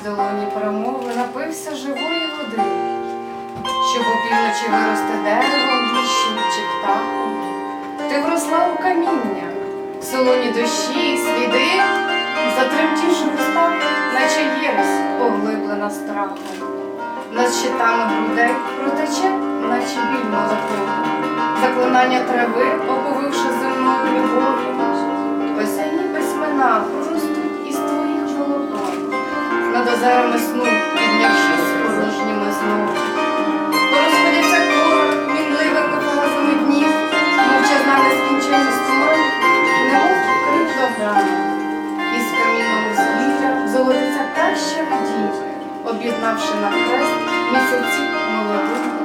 з долоні промови напився живої води, щоб опівночі вирости деревом, віщим чи птахом. Ти вросла у каміння, в солоні дощі, і сліди, затремтіш уста, наче єресь поглиблена страхом. Над щитами грудей протече, наче біль молотим, заклинання трави. Зараз сну, піднявшись порожніми знову. Порозходяться кора, мінливе копалазами днів, мовчазна нескінченість моря, немов крик добра. Із камінного світля золотиться та ще водій, об'єднавши на хрест місяці молодих.